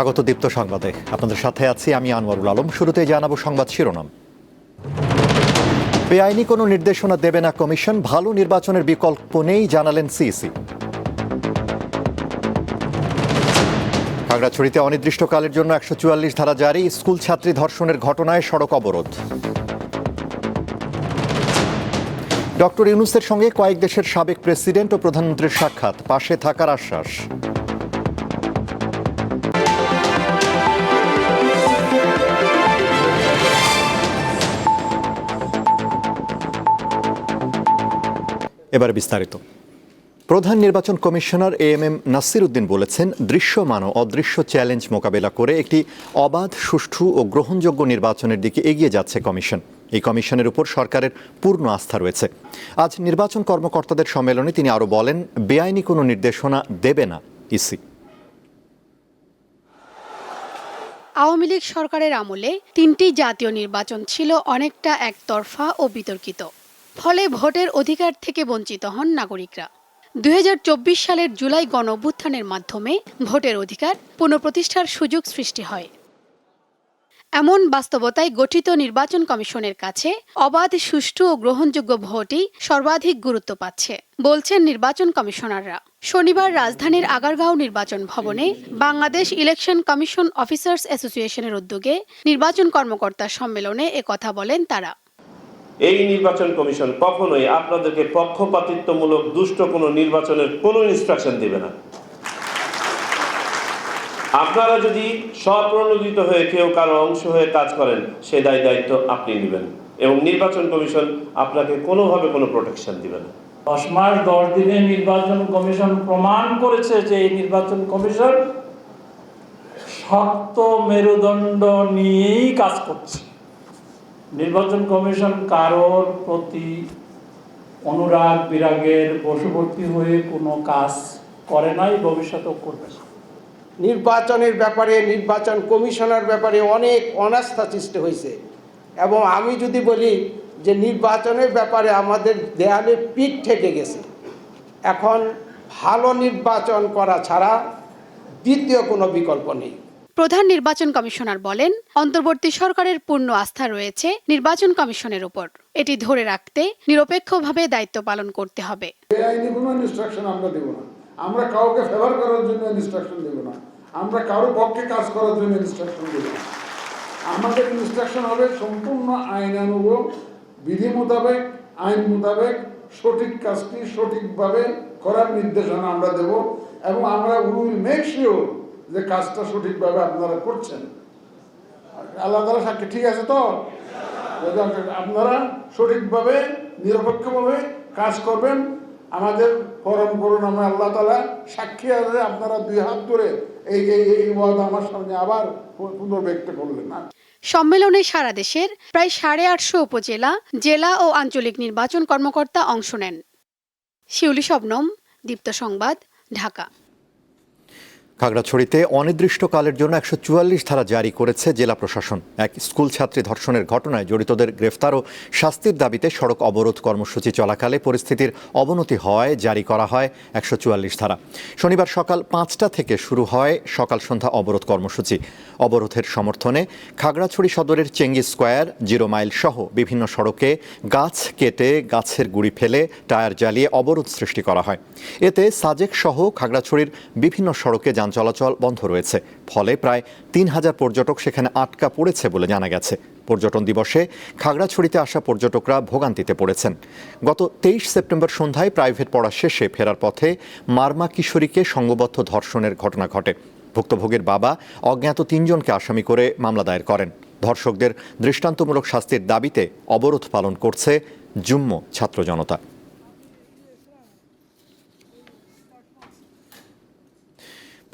স্বাগত দীপ্ত সংবাদে। আপনাদের সাথে আছি আমি আনোয়ারুল আলম। শুরুতেই জানাব সংবাদ শিরোনাম। বেআইনি কোনো নির্দেশনা দেবে না কমিশন, ভালো নির্বাচনের বিকল্প নেই জানালেন সিইসি। খাগড়াছড়িতে অনির্দিষ্টকালের জন্য একশো চুয়াল্লিশ ধারা জারি, স্কুল ছাত্রী ধর্ষণের ঘটনায় সড়ক অবরোধ। ডক্টর ইউনুসের সঙ্গে কয়েক দেশের সাবেক প্রেসিডেন্ট ও প্রধানমন্ত্রীর সাক্ষাৎ, পাশে থাকার আশ্বাস। এবার বিস্তারিত। প্রধান নির্বাচন commissioner A M M Nasir Uddin বলেছেন, দৃশ্যমান ও অদৃশ্য চ্যালেঞ্জ মোকাবেলা করে একটি অবাধ, সুষ্ঠু ও গ্রহণযোগ্য নির্বাচনের দিকে এগিয়ে যাচ্ছে কমিশন। এই কমিশনের উপর সরকারের পূর্ণ আস্থা রয়েছে। আজ নির্বাচন কর্মকর্তাদের সম্মেলনে তিনি আরও বলেন, বেআইনি কোনো নির্দেশনা দেবে না ইসি। আওয়ামী লীগ সরকারের আমলে তিনটি জাতীয় নির্বাচন ছিল অনেকটা একতরফা ও বিতর্কিত। ফলে ভোটের অধিকার থেকে বঞ্চিত হন নাগরিকরা। দু হাজার চব্বিশ সালের জুলাই গণ অভ্যুত্থানের মাধ্যমে ভোটের অধিকার পুনঃপ্রতিষ্ঠার সুযোগ সৃষ্টি হয়। এমন বাস্তবতায় গঠিত নির্বাচন কমিশনের কাছে অবাধ, সুষ্ঠু ও গ্রহণযোগ্য ভোটই সর্বাধিক গুরুত্ব পাচ্ছে, বলছেন নির্বাচন কমিশনাররা। শনিবার রাজধানীর আগারগাঁও নির্বাচন ভবনে বাংলাদেশ ইলেকশন কমিশন অফিসার্স অ্যাসোসিয়েশনের উদ্যোগে নির্বাচন কর্মকর্তা সম্মেলনে কথা বলেন তারা। এই নির্বাচন কমিশন কখনোই আপনাদেরকে পক্ষপাতিত্বমূলক দুষ্ট কোনো নির্বাচনের কোনো ইনস্ট্রাকশন দেবে না। আপনারা যদি স্বপ্রণোদিত হয়ে কেউ কারও অংশ হয়ে কাজ করেন, সে দায় দায়িত্ব আপনি নেবেন এবং নির্বাচন কমিশন আপনাকে কোনোভাবে কোনো প্রোটেকশন দিবে না। দশ মাস, দশ দিনে নির্বাচন কমিশন প্রমাণ করেছে যে এই নির্বাচন কমিশন শক্ত মেরুদণ্ড নিয়েই কাজ করছে। নির্বাচন কমিশন কারোর প্রতি অনুরাগ, বিরাগের বশবর্তী হয়ে কোনো কাজ করে নাই, ভবিষ্যতেও করবে না। নির্বাচনের ব্যাপারে, নির্বাচন কমিশনার ব্যাপারে অনেক অনাস্থা সৃষ্টি হয়েছে। এবং আমি যদি বলি যে নির্বাচনের ব্যাপারে আমাদের দেয়ালে পিঠ থেকে গেছে। এখন ভালো নির্বাচন করা ছাড়া দ্বিতীয় কোনো বিকল্প নেই। প্রধান নির্বাচন কমিশনার বলেন, অন্তর্বর্তী সরকারের পূর্ণ আস্থা রয়েছে নির্বাচন কমিশনের উপর। এটি ধরে রাখতে নিরপেক্ষভাবে দায়িত্ব পালন করতে হবে। আমরা কাউকে ফেভার করার জন্য ইনস্ট্রাকশন দেব না। আমরা কারোর পক্ষে কাজ করার জন্য ইনস্ট্রাকশন দেব না। আমাদের ইনস্ট্রাকশন হবে সম্পূর্ণ আইনানুগ বিধি মোতাবেক, আইন মোতাবেক, সঠিক কাজটি সঠিকভাবে করার নির্দেশনা আমরা দেব এবং আমরা উইল মেক শিওর যে কাজটা সঠিকভাবে আপনারা করছেন। আল্লাহ তালা সাক্ষী ঠিক আছে তো? আপনারা সঠিকভাবে, নিরপেক্ষভাবে কাজ করবেন। আমাদের পরম করুন আমরা আল্লাহ তালা সাক্ষী আছে, আপনারা দুই হাত ধরে এই এই এই ওয়াদা আমার সামনে আবার পুনর্ব্যক্ত করলেন। না সম্মেলনে সারা দেশের প্রায় সাড়ে আটশো উপজেলা, জেলা ও আঞ্চলিক নির্বাচন কর্মকর্তা অংশ নেন। শিউলি শবনম, দীপ্ত সংবাদ, ঢাকা। খাগড়াছড়িতে অনির্দিষ্টকালের জন্য একশো চুয়াল্লিশ ধারা জারি করেছে জেলা প্রশাসন। এক স্কুল ছাত্রী ধর্ষণের ঘটনায় জড়িতদের গ্রেফতার ও শাস্তির দাবিতে সড়ক অবরোধ কর্মসূচি চলাকালে পরিস্থিতির অবনতি হওয়ায় জারি করা হয় একশো চুয়াল্লিশ ধারা। শনিবার সকাল পাঁচটা থেকে শুরু হয় সকাল সন্ধ্যা অবরোধ কর্মসূচি। অবরোধের সমর্থনে খাগড়াছড়ি সদরের চেঙ্গি স্কোয়ার, জিরো মাইল সহ বিভিন্ন সড়কে গাছ কেটে গাছের গুড়ি ফেলে টায়ার জ্বালিয়ে অবরোধ সৃষ্টি করা হয়। এতে সাজেক সহ খাগড়াছড়ির বিভিন্ন সড়কে যান চলাচল বন্ধ রয়েছে। ফলে প্রায় তিন হাজার পর্যটক সেখানে আটকা পড়েছে বলে জানা গেছে। পর্যটন দিবসে খাগড়াছড়িতে আসা পর্যটকরা ভোগান্তিতে পড়েছেন। গত তেইশ সেপ্টেম্বর সন্ধ্যায় প্রাইভেট পড়া শেষে ফেরার পথে মারমা কিশোরীকে সংঘবদ্ধ ধর্ষণের ঘটনা ঘটে। ভুক্তভোগীর বাবা অজ্ঞাত তিনজনকে আসামি করে মামলা দায়ের করেন। ধর্ষকদের দৃষ্টান্তমূলক শাস্তির দাবিতে অবরোধ পালন করছে জুম্ম ছাত্র জনতা।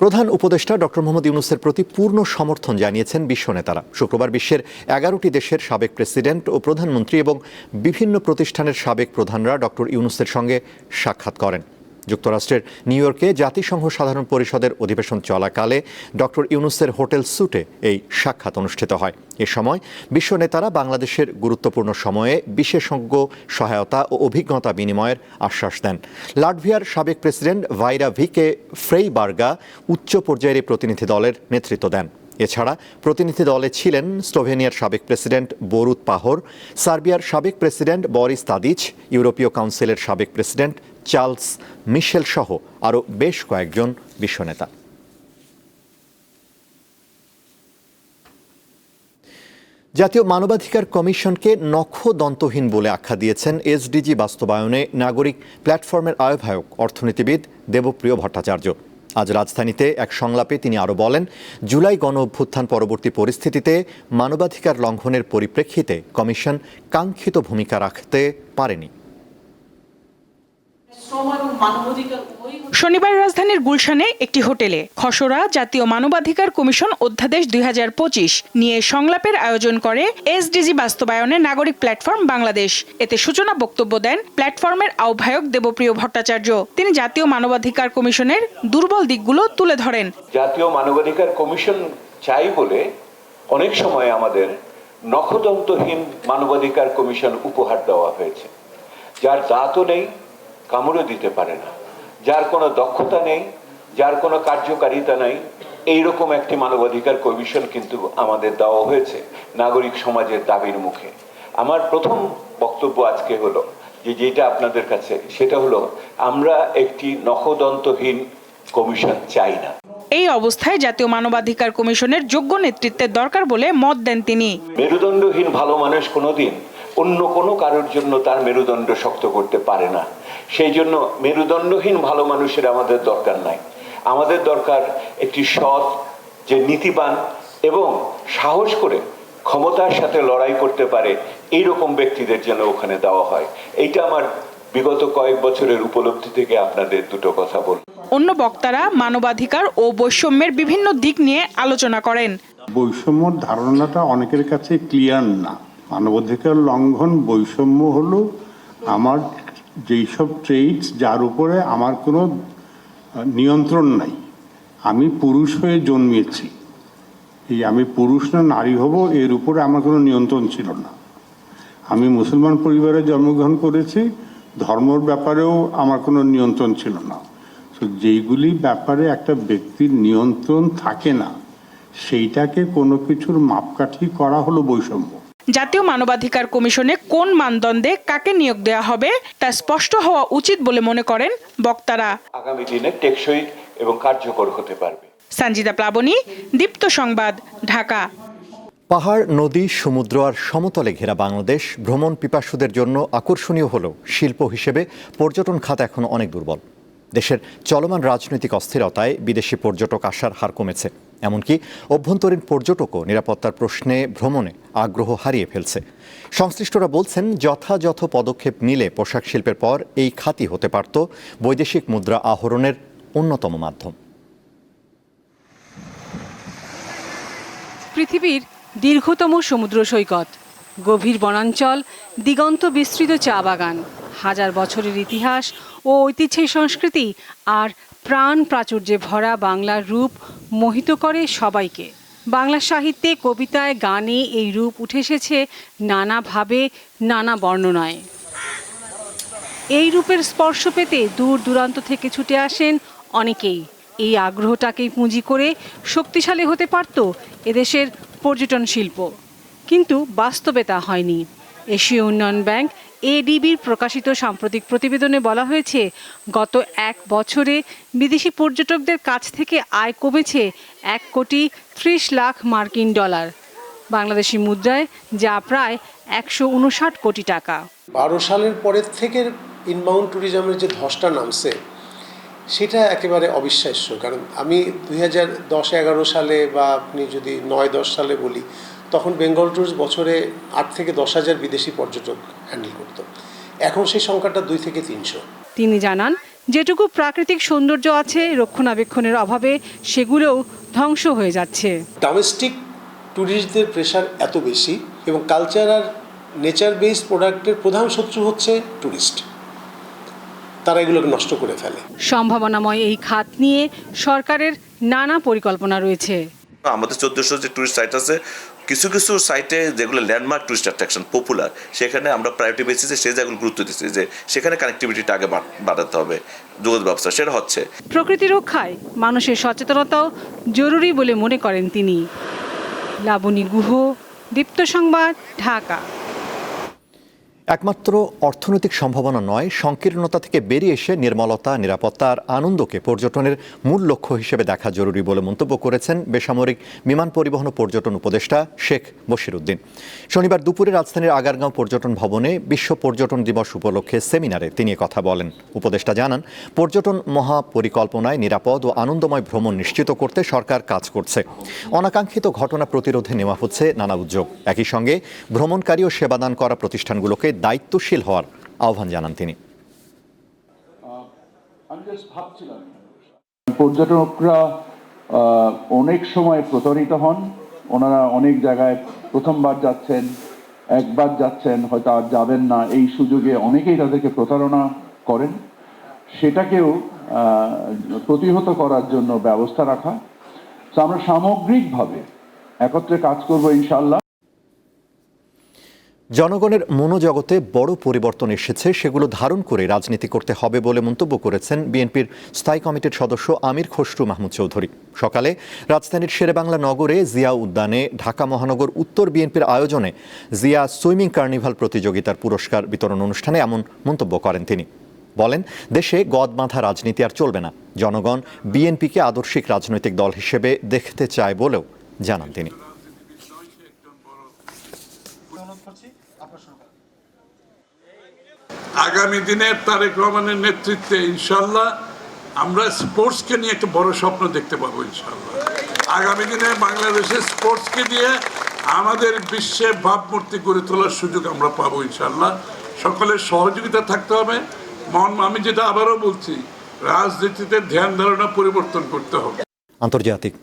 প্রধান উপদেষ্টা ডক্টর মোহাম্মদ ইউনুসের প্রতি পূর্ণ সমর্থন জানিয়েছেন বিশ্ব নেতারা। শুক্রবার বিশ্বের এগারোটি দেশের সাবেক প্রেসিডেন্ট ও প্রধানমন্ত্রী এবং বিভিন্ন প্রতিষ্ঠানের সাবেক প্রধানরা ডক্টর ইউনুসের সঙ্গে সাক্ষাৎ করেন। যুক্তরাষ্ট্রের নিউ ইয়র্কে জাতিসংঘ সাধারণ পরিষদের অধিবেশন চলাকালে ডক্টর ইউনুসের হোটেল সুটে এই সাক্ষাৎ অনুষ্ঠিত হয়। এ সময় বিশ্ব নেতারা বাংলাদেশের গুরুত্বপূর্ণ সময়ে বিশেষজ্ঞ সহায়তা ও অভিজ্ঞতা বিনিময়ের আশ্বাস দেন। লাটভিয়ার সাবেক প্রেসিডেন্ট ভাইরা ভিকে ফ্রেইবার্গা উচ্চ পর্যায়ের প্রতিনিধি দলের নেতৃত্ব দেন। এছাড়া প্রতিনিধি দলে ছিলেন স্লোভেনিয়ার সাবেক প্রেসিডেন্ট বরুত পাহর, সার্বিয়ার সাবেক প্রেসিডেন্ট বরিস তাদিচ, ইউরোপীয় কাউন্সিলের সাবেক প্রেসিডেন্ট চার্লস মিশেল সহ আরও বেশ কয়েকজন বিশ্বনেতা। জাতীয় মানবাধিকার কমিশনকে নখদন্তহীন বলে আখ্যা দিয়েছেন এসডিজি বাস্তবায়নে নাগরিক প্ল্যাটফর্মের আহ্বায়ক অর্থনীতিবিদ দেবপ্রিয় ভট্টাচার্য। আজ রাজধানীতে এক সংলাপে তিনি আরও বলেন, জুলাই গণ অভ্যুত্থান পরবর্তী পরিস্থিতিতে মানবাধিকার লঙ্ঘনের পরিপ্রেক্ষিতে কমিশন কাঙ্ক্ষিত ভূমিকা রাখতে পারেনি শ্রম এবং মানবাধিকার উভয়ই শনিবার রাজধানীর গুলশানে একটি হোটেলে খসড়া জাতীয় মানবাধিকার কমিশন অধ্যাদেশ দুই হাজার পঁচিশ নিয়ে সংলাপের আয়োজন করে এসডিজি বাস্তবায়নে নাগরিক প্ল্যাটফর্ম বাংলাদেশ। এতে সূচনা বক্তব্য দেন প্ল্যাটফর্মের আহ্বায়ক দেবপ্রিয় ভট্টাচার্য। তিনি জাতীয় মানবাধিকার কমিশনের দুর্বল দিকগুলো তুলে ধরেন। জাতীয় মানবাধিকার কমিশন চাই বলে অনেক সময় আমাদের নখদন্তহীন মানবাধিকার কমিশন উপহার দেওয়া হয়েছে। যার দাঁতও নেই কামড়ও দিতে পারে না। যার কোনো দক্ষতা নেই যার কোনো কার্যকারিতা নেই এইরকম একটি মানবাধিকার কমিশন কিন্তু আমাদের দেওয়া হয়েছে নাগরিক সমাজের দাবির মুখে। আমার প্রথম বক্তব্য আজকে হলো যে যেটা আপনাদের কাছে সেটা হলো আমরা একটি নখদন্তহীন কমিশন চাই না। এই অবস্থায় জাতীয় মানবাধিকার কমিশনের যোগ্য নেতৃত্বের দরকার বলে মত দেন তিনি। মেরুদণ্ডহীন ভালো মানুষ কোনোদিন অন্য কোনো কারোর জন্য তার মেরুদণ্ড শক্ত করতে পারে না। সেই জন্য মেরুদণ্ডহীন ভালো মানুষের আমাদের দরকার নাই। আমাদের দরকার একটি সৎ যে নীতিবান এবং সাহস করে ক্ষমতার সাথে লড়াই করতে পারে এইরকম ব্যক্তিদের যেন ওখানে দেওয়া হয়। এইটা আমার বিগত কয়েক বছরের উপলব্ধি থেকে আপনাদের দুটো কথা বল অন্য বক্তারা মানবাধিকার ও বৈষম্যের বিভিন্ন দিক নিয়ে আলোচনা করেন। বৈষম্যর ধারণাটা অনেকের কাছে ক্লিয়ার না। মানবাধিকার লঙ্ঘন বৈষম্য হলো আমার যেই সব ট্রেডস যার উপরে আমার কোনো নিয়ন্ত্রণ নাই। আমি পুরুষ হয়ে জন্মেছি। এই আমি পুরুষ না, নারী হব, এর উপরে আমার কোনো নিয়ন্ত্রণ ছিল না। আমি মুসলমান পরিবারে জন্মগ্রহণ করেছি, ধর্মর ব্যাপারেও আমার কোনো নিয়ন্ত্রণ ছিল না। তো যেইগুলি ব্যাপারে একটা ব্যক্তির নিয়ন্ত্রণ থাকে না, সেইটাকে কোনো কিছুর মাপকাঠি করা হলো বৈষম্য। জাতীয় মানবাধিকার কমিশনে কোন মানদণ্ডে কাকে নিয়োগ দেওয়া হবে তা স্পষ্ট হওয়া উচিত বলে মনে করেন বক্তারা। আগামী দিনে টেকসই এবং কার্যকর হতে পারবে। সঞ্জিতা প্লাবনী দীপ্ত সংবাদ ঢাকা। পাহাড় নদী সমুদ্র আর সমতলে ঘেরা বাংলাদেশ ভ্রমণ পিপাসুদের জন্য আকর্ষণীয় হলেও শিল্প হিসেবে। পর্যটন খাত এখন অনেক দুর্বল। দেশের চলমান রাজনৈতিক অস্থিরতায় বিদেশি পর্যটক আসার হার কমেছে। এমনকি অভ্যন্তরীণ পর্যটকও নিরাপত্তার প্রশ্নে ভ্রমণে আগ্রহ হারিয়ে ফেলছে। সংশ্লিষ্টরা বলছেন, যথাযথ পদক্ষেপ নিলে পোশাক শিল্পের পর এই খাতি হতে পারত বৈদেশিক মুদ্রা আহরণের অন্যতম মাধ্যম। পৃথিবীর দীর্ঘতম সমুদ্র সৈকত, গভীর বনাঞ্চল, দিগন্ত বিস্তৃত চা বাগান। হাজার বছরের ইতিহাস ও ঐতিহ্যের সংস্কৃতি আর প্রাণ প্রাচুর্যে ভরা বাংলার রূপ মোহিত করে সবাইকে। বাংলা সাহিত্যে কবিতায়, গানে এই রূপ উঠে এসেছে নানাভাবে, নানা বর্ণনায়। এই রূপের স্পর্শ পেতে দূর দূরান্ত থেকে ছুটে আসেন অনেকেই। এই আগ্রহটাকেই পুঁজি করে শক্তিশালী হতে পারত এদেশের পর্যটন শিল্প। কিন্তু বাস্তবে তা হয়নি। এশীয় উন্নয়ন ব্যাংক, এডিবির প্রকাশিত সাম্প্রতিক প্রতিবেদনে বলা হয়েছে, গত এক বছরে বিদেশি পর্যটকদের কাছ থেকে আয় কমেছে এক কোটি ত্রিশ লাখ মার্কিন ডলার। বাংলাদেশি মুদ্রায় যা প্রায় একশো উনষাট কোটি টাকা। বারো সালের পরের থেকে ইনবাউন্ড ট্যুরিজমের যে ধসটা নামছে, সেটা একেবারে অবিশ্বাস্য। কারণ আমি দুই হাজার দশ এগারো সালে বা আপনি যদি নয় দশ সালে বলি তখন বেঙ্গল ট্যুরস বছরে আট থেকে দশ হাজার বিদেশি পর্যটক হ্যান্ডেল করতো। এখন সেই সংখ্যাটা দুই থেকে তিনশো। তিনি জানান যেটুকু প্রাকৃতিক সৌন্দর্য আছে রক্ষণাবেক্ষণের অভাবে সেগুলোও ধ্বংস হয়ে যাচ্ছে। ডোমেস্টিক ট্যুরিস্টদের প্রেশার এত বেশি এবং কালচার আর নেচার বেসড প্রোডাক্টের প্রধান শত্রু হচ্ছে ট্যুরিস্ট তারা এগুলোকে নষ্ট করে ফেলে। সম্ভাবনাময় এই খাত নিয়ে সরকারের নানা পরিকল্পনা রয়েছে। আমাদের চোদ্দশো যে টুরিস্ট সাইট আছে কিছু কিছু সাইটে যেগুলো ল্যান্ডমার্ক টুরিস্ট অ্যাট্রাকশন পপুলার সেখানে আমরা প্রায়োরিটি বেসিসে সেই জায়গাগুলো গুরুত্ব দিচ্ছি, যে সেখানে কানেক্টিভিটিটা আগে বাড়- বাড়াতে হবে, যোগাযোগ ব্যবস্থা, সেটা হচ্ছে। প্রকৃতি রক্ষায় মানুষের সচেতনতাও জরুরি বলে মনে করেন তিনি। লাবণী গুহ, দীপ্ত সংবাদ, ঢাকা। একমাত্র অর্থনৈতিক সম্ভাবনা নয়, সংকীর্ণতা থেকে বেরিয়ে এসে নির্মলতা, নিরাপত্তা আর আনন্দকে পর্যটনের মূল লক্ষ্য হিসেবে দেখা জরুরি বলে মন্তব্য করেছেন বেসামরিক বিমান পরিবহন ও পর্যটন উপদেষ্টা শেখ বশিরউদ্দিন শনিবার দুপুরে রাজধানীর আগারগাঁও পর্যটন ভবনে বিশ্ব পর্যটন দিবস উপলক্ষে সেমিনারে তিনি কথা বলেন। উপদেষ্টা জানান, পর্যটন মহাপরিকল্পনায় নিরাপদ ও আনন্দময় ভ্রমণ নিশ্চিত করতে সরকার কাজ করছে। অনাকাঙ্ক্ষিত ঘটনা প্রতিরোধে নেওয়া হচ্ছে নানা উদ্যোগ। একই সঙ্গে ভ্রমণকারী ও সেবাদান করা প্রতিষ্ঠানগুলোকে দায়িত্বশীল হওয়ার আহ্বান জানান তিনি। পর্যটকরা অনেক সময় প্রতারিত হন। ওনারা অনেক জায়গায় প্রথমবার যাচ্ছেন, একবার যাচ্ছেন, হয়তো আর যাবেন না। এই সুযোগে অনেকেই তাদেরকে প্রতারণা করেন। সেটাকেও প্রতিহত করার জন্য ব্যবস্থা রাখা। তো আমরা সামগ্রিকভাবে একত্রে কাজ করব ইনশাল্লাহ জনগণের মনোজগতে বড় পরিবর্তন এসেছে, সেগুলো ধারণ করে রাজনীতি করতে হবে বলে মন্তব্য করেছেন বিএনপির স্থায়ী কমিটির সদস্য আমির খসরু মাহমুদ চৌধুরী। সকালে রাজধানীর শেরেবাংলা নগরে জিয়া উদ্যানে ঢাকা মহানগর উত্তর বিএনপির আয়োজনে জিয়া সুইমিং কার্নিভাল প্রতিযোগিতার পুরস্কার বিতরণ অনুষ্ঠানে এমন মন্তব্য করেন তিনি। বলেন, দেশে গদবাঁধা রাজনীতি আর চলবে না। জনগণ বিএনপিকে আদর্শিক রাজনৈতিক দল হিসেবে দেখতে চায় বলেও জানান তিনি। আগামী দিনে তারেক রহমানের নেতৃত্বে ইনশাল্লাহ আমরা স্পোর্টসকে নিয়ে একটা বড় স্বপ্ন দেখতে পাবো ইনশাল্লাহ আগামী দিনে বাংলাদেশের স্পোর্টসকে দিয়ে আমাদের বিশ্বে ভাবমূর্তি গড়ে তোলার সুযোগ আমরা পাবো ইনশাল্লাহ সকলের সহযোগিতা থাকতে হবে। মন, আমি যেটা আবারও বলছি, রাজনীতিতে ধ্যান ধারণা পরিবর্তন করতে হবে। আন্তর্জাতিক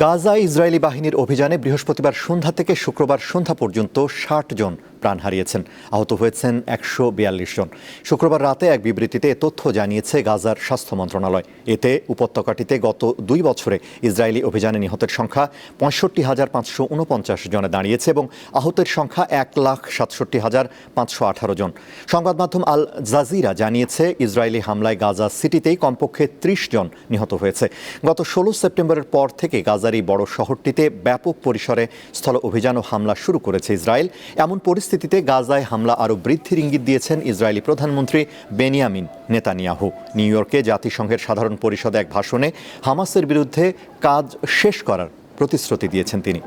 গাজা ইসরায়েলি বাহিনীর অভিযানে বৃহস্পতিবার সন্ধ্যা থেকে শুক্রবার সন্ধ্যা পর্যন্ত ষাট জন প্রাণ হারিয়েছেন। আহত হয়েছেন একশো বিয়াল্লিশ জন। শুক্রবার রাতে এক বিবৃতিতে তথ্য জানিয়েছে গাজার স্বাস্থ্য মন্ত্রণালয়। এতে উপত্যকাটিতে গত দুই বছরে ইসরায়েলি অভিযানে নিহতের সংখ্যা পঁয়ষট্টি হাজার পাঁচশো উনপঞ্চাশ জনে দাঁড়িয়েছে এবং আহতের সংখ্যা এক লাখ সাতষট্টি হাজার পাঁচশো আঠারো জন। সংবাদ মাধ্যম আল জাজিরা জানিয়েছে, ইসরায়েলি হামলায় গাজা সিটিতেই কমপক্ষে ত্রিশ জন নিহত হয়েছে। গত ষোলো সেপ্টেম্বরের পর থেকে গাজার এই বড় শহরটিতে ব্যাপক পরিসরে স্থল অভিযান ও হামলা শুরু করেছে ইসরায়েল। এমন পরিস্থিতিতে গাজায় হামলা আরও বৃদ্ধির ইঙ্গিত দিয়েছেন ইসরায়েলি প্রধানমন্ত্রী বেনিয়ামিন নেতানিয়াহু। নিউ ইয়র্কে জাতিসংঘের সাধারণ পরিষদে এক ভাষণে হামাসের বিরুদ্ধে কাজ শেষ করার প্রতিশ্রুতি দিয়েছেন তিনি।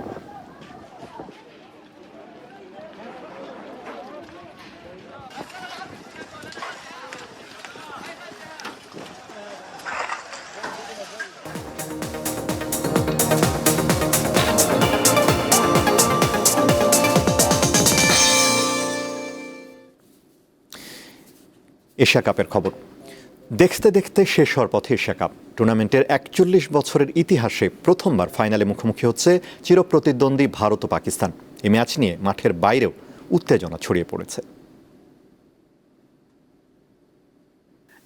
এশিয়া কাপের খবর। দেখতে দেখতে শেষ হওয়ার পথে এশিয়া কাপ। টুর্নামেন্টের একচল্লিশ বছরের ইতিহাসে প্রথমবার ফাইনালে মুখোমুখি হচ্ছে চিরপ্রতিদ্বন্দ্বী ভারত ও পাকিস্তান। এই ম্যাচ নিয়ে মাঠের বাইরেও উত্তেজনা ছড়িয়ে পড়েছে।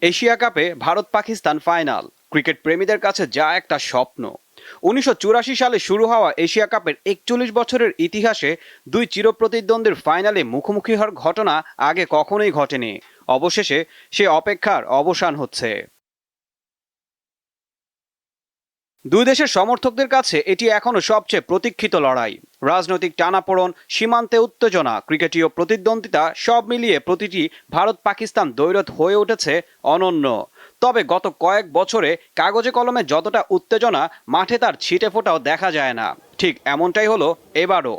এশিয়া কাপে ভারত পাকিস্তান ফাইনাল। ক্রিকেট প্রেমীদের কাছে যা একটা স্বপ্ন। উনিশশো চুরাশি সালে শুরু হওয়া এশিয়া কাপের একচল্লিশ বছরের ইতিহাসে দুই চিরপ্রতিদ্বন্দ্বীর ফাইনালে মুখোমুখি হওয়ার ঘটনা আগে কখনোই ঘটেনি। অবশেষে সে অপেক্ষার অবসান হচ্ছে। দুই দেশের সমর্থকদের কাছে এটি এখনও সবচেয়ে প্রতীক্ষিত লড়াই। রাজনৈতিক টানাপোড়ন, সীমান্তে উত্তেজনা, ক্রিকেটীয় প্রতিদ্বন্দ্বিতা সব মিলিয়ে প্রতিটি ভারত পাকিস্তান দ্বৈরথ হয়ে উঠেছে অনন্য। তবে গত কয়েক বছরে কাগজে কলমে যতটা উত্তেজনা, মাঠে তার ছিটে ফোটাও দেখা যায় না। ঠিক এমনটাই হলো এবারও।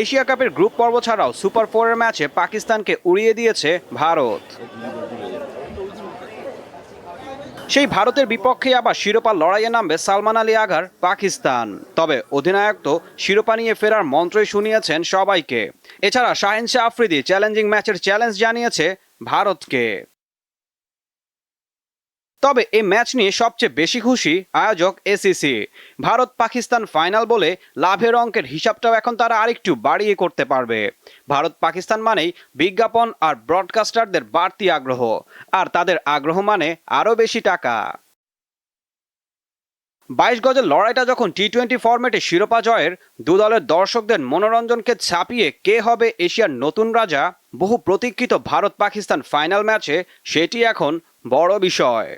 এশিয়া কাপের গ্রুপ পর্ব ছাড়াও সুপার ফোরের ম্যাচে পাকিস্তানকে উড়িয়ে দিয়েছে ভারত। সেই ভারতের বিপক্ষে আবার শিরোপা লড়াইয়ে নামবে সালমান আলী আঘার, পাকিস্তান। তবে অধিনায়ক তো শিরোপা নিয়ে ফেরার মন্ত্রই শুনিয়েছেন সবাইকে। এছাড়া শাহিন শাহ আফ্রিদি চ্যালেঞ্জিং ম্যাচের চ্যালেঞ্জ জানিয়েছে ভারতকে। তবে এই ম্যাচ নিয়ে সবচেয়ে বেশি খুশি আয়োজক এসিসি ভারত পাকিস্তান ফাইনাল বলে লাভের অঙ্কের হিসাবটাও এখন তারা আরেকটু বাড়িয়ে করতে পারবে। ভারত পাকিস্তান মানেই বিজ্ঞাপন আর ব্রডকাস্টারদের বাড়তি আগ্রহ, আর তাদের আগ্রহ মানে আরও বেশি টাকা। বাইশ গজের লড়াইটা যখন টি টোয়েন্টি ফরম্যাটে শিরোপা জয়ের, দু দলের দর্শকদের মনোরঞ্জনকে ছাপিয়ে কে হবে এশিয়ার নতুন রাজা, বহু প্রতীক্ষিত ভারত পাকিস্তান ফাইনাল ম্যাচে সেটি এখন বড় বিষয়।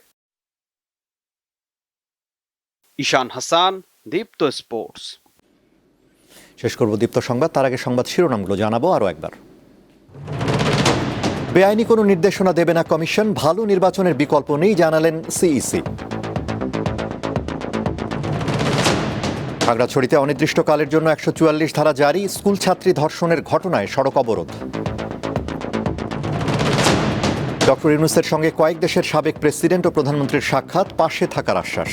ঈশান হাসান, দীপ্ত স্পোর্টস। শেষ করব দীপ্ত সংবাদ। তার আগে সংবাদ শিরোনামগুলো জানাব আরও একবার। বেআইনি কোনো নির্দেশনা দেবে না কমিশন, ভালো নির্বাচনের বিকল্প নেই জানালেন সিইসি। খাগড়াছড়িতে অনির্দিষ্টকালের জন্য একশো চুয়াল্লিশ ধারা জারি, স্কুল ছাত্রী ধর্ষণের ঘটনায় সড়ক অবরোধ। ডক্টর ইউনুসের সঙ্গে কয়েক দেশের সাবেক প্রেসিডেন্ট ও প্রধানমন্ত্রীর সাক্ষাৎ, পাশে থাকার আশ্বাস।